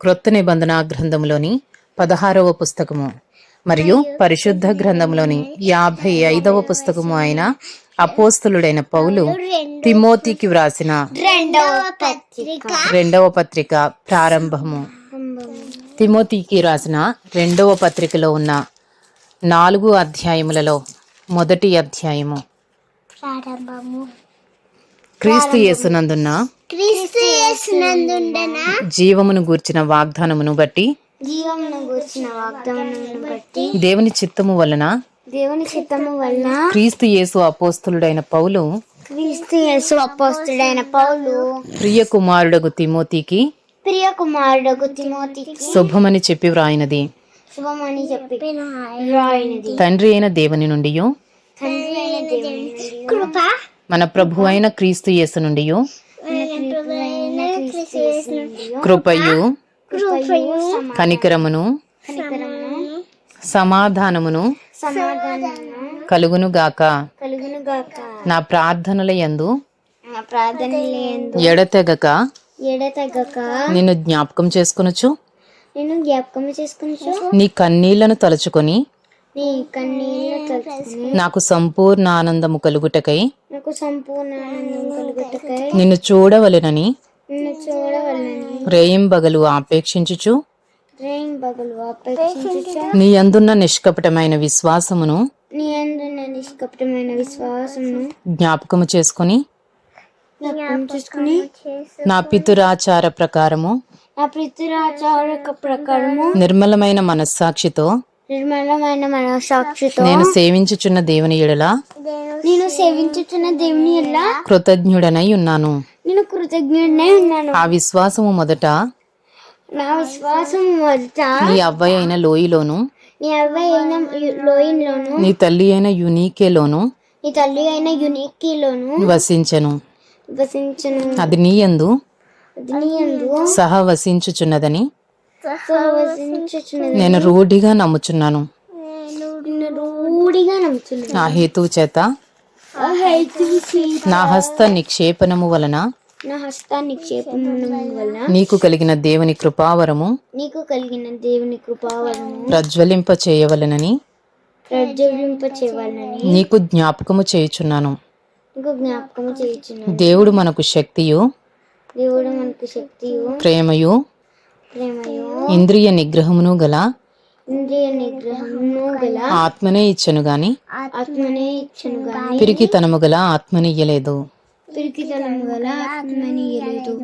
క్రొత్త నిబంధన గ్రంథంలోని పదహారవ పుస్తకము మరియు పరిశుద్ధ గ్రంథంలోని యాభై ఐదవ పుస్తకము అయిన అపోస్తులుడైన పౌలు తిమోతికి వ్రాసిన రెండవ పత్రిక ప్రారంభము. తిమోతికి రాసిన రెండవ పత్రికలో ఉన్న నాలుగు అధ్యాయములలో మొదటి అధ్యాయము. క్రీస్తు యేసునందున్న జీవమును గూర్చిన వాగ్దానమును బట్టి జీవమును గూర్చిన వాగ్దానమును బట్టి దేవుని చిత్తము వలన దేవుని చిత్తము వలన క్రీస్తు యేసు అపోస్తులుడైన పౌలు క్రీస్తు యేసు అపోస్తుడైన పౌలు ప్రియ కుమారుడగు తిమోతికి ప్రియ కుమారుడు తిమోతికి శుభమని చెప్పి వ్రాయినది. శుభమని చెప్పి రాయినది తండ్రి అయిన దేవుని నుండి తండ్రి అయిన దేవుని కృప మన ప్రభు అయిన క్రీస్తు యేసు నుండి క్రీస్తు యేసు నుండి కృపయు. కనికరమును. సమాధానమును. సమాధానమును. కలుగును గాక. కలుగును గాక. నా ప్రార్థనల యందు ఎడతెగక. ఎడతెగక. నిన్ను జ్ఞాపకం చేసుకొనుచు. నేను జ్ఞాపకం నీ కన్నీళ్ళను తలుచుకొని. నీ నాకు సంపూర్ణ ఆనందము కలుగుటకై. నాకు సంపూర్ణ ఆనందం కలుగుటకై. నిన్ను చూడవలెనని. నిన్ను చూడవలనని. రేయింబగలు ఆపేక్షించుచు. నీ అందున్న నిష్కపటమైన విశ్వాసమును నీ అందున్న నిష్కపటమైన విశ్వాసమును జ్ఞాపకము చేసుకొని జ్ఞాపకం చేసుకుని నా పితురాచార ప్రకారము నా పితృరాచార ప్రకారము నిర్మలమైన మనస్సాక్షితో నిర్మలమైన మనసాక్షితో నేను సేవించుచున్న దేవుని ఎడల నేను సేవించుతున్న దేవుని ఎలా కృతజ్ఞుడనై ఉన్నాను నేను కృతజ్ఞుడనే ఉన్నాను. ఆ విశ్వాసము మొదట నా విశ్వాసం మొదట నీ అవ్వయి అయిన లోయలోను నీ అయిన లోయలోను నీ తల్లి అయిన యునీకేలోను నీ తల్లి అయిన యునిక్కిలోను వసించెను. వసించను. అది నీయందు అది నీ యందు సహ వసించుచున్నదని నేను రూఢిగా నమ్ముచున్నాను. నిన్ను రూఢిగా నమ్ముతున్నాను ఆ హేతువు చేత నా హస్త నిక్షేపణము వలన నా హస్త నీకు కలిగిన దేవుని కృపావరము నీకు కలిగిన దేవుని కృపావరము ప్రజ్వలింప చేయవలెనని ప్రజ్వలింప చేయాలని నీకు జ్ఞాపకము చేయుచున్నాను. నీకు జ్ఞాపకం చేయించున్నాను. దేవుడు మనకు శక్తియు దేవుడు మనకు శక్తియు ప్రేమయు ప్రేమయు ఇంద్రియ నిగ్రహమును గల ఇంద్రియ నిగ్రహమును గల ఆత్మనే ఇచ్చను గాని ఆత్మనే ఇచ్చను గాని పిరికితనము గల ఆత్మనియ్యలేదు పిరికితనము గల ఆత్మని ఇయ్యలేదు.